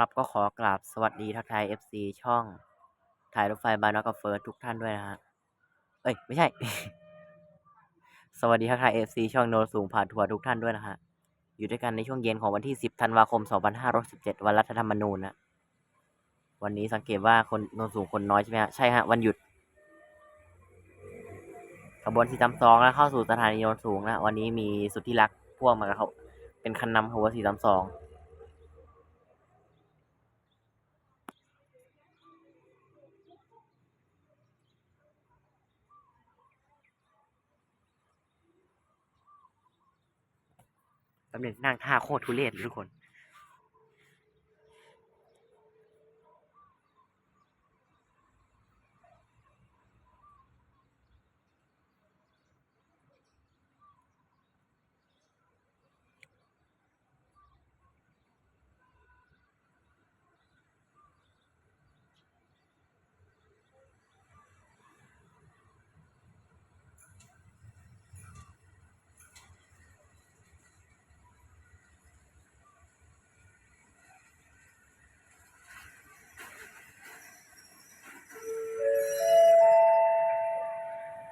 ครับก็ขอกราบสวัสดีทักทาย FC ช่อง ถ่ายรถไฟบานอกกับเฟิร์สทุกท่านด้วยนะฮะ เอ้ย ไม่ใช่ สวัสดีทักทาย FC ช่องโนสูงผ่านทัวร์ทุกท่านด้วยนะฮะ อยู่ด้วยกันในช่วงเย็นของวันที่ 10 ธันวาคม 2517 วันรัฐธรรมนูญนะ วันนี้สังเกตว่าคนโนสูงคนน้อยใช่ไหมฮะ ใช่ฮะ วันหยุด ขบวนสี่สามสองแล้วเข้าสู่สถานีโนสูงนะ วันนี้มีสุดที่รักพ่วงมากับเขาเป็นคันนำขบวนสี่สามสอง ตำแหน่งนั่งท่าโคตรทุเรศเลยทุกคน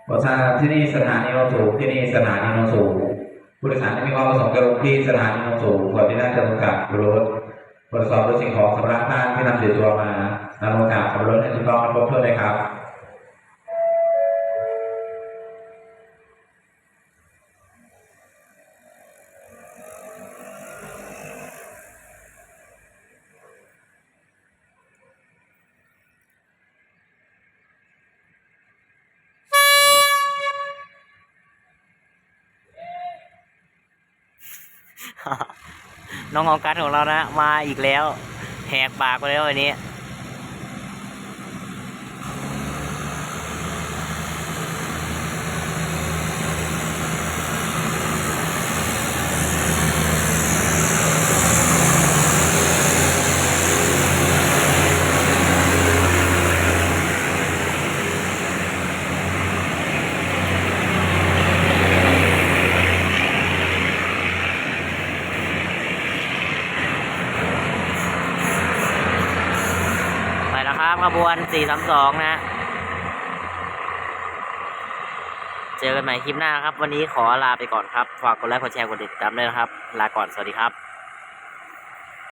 บอทราที่นี่สถานีโนสูที่นี่สถานีโนสูผู้โดยสารที่มีความประสงค์จะลงที่สถานีโนสูงก่อนที่นั่งจะลงกับรถตรวจสอบรถสิ่งของสำรับท่านที่นำติดตัวมานำลงกับขับรถให้ถูกต้องและครบถ้วนเลยครับ น้องออกัสของเรานะ มาอีกแล้ว แหกปากไปแล้ววันนี้ ไปแล้วครับขบวน 432 นะ เจอกันใหม่คลิปหน้าครับ วันนี้ขอลาไปก่อนครับ ฝากกดไลค์ กดแชร์ กดติดตามด้วยนะครับ ลาก่อน สวัสดีครับ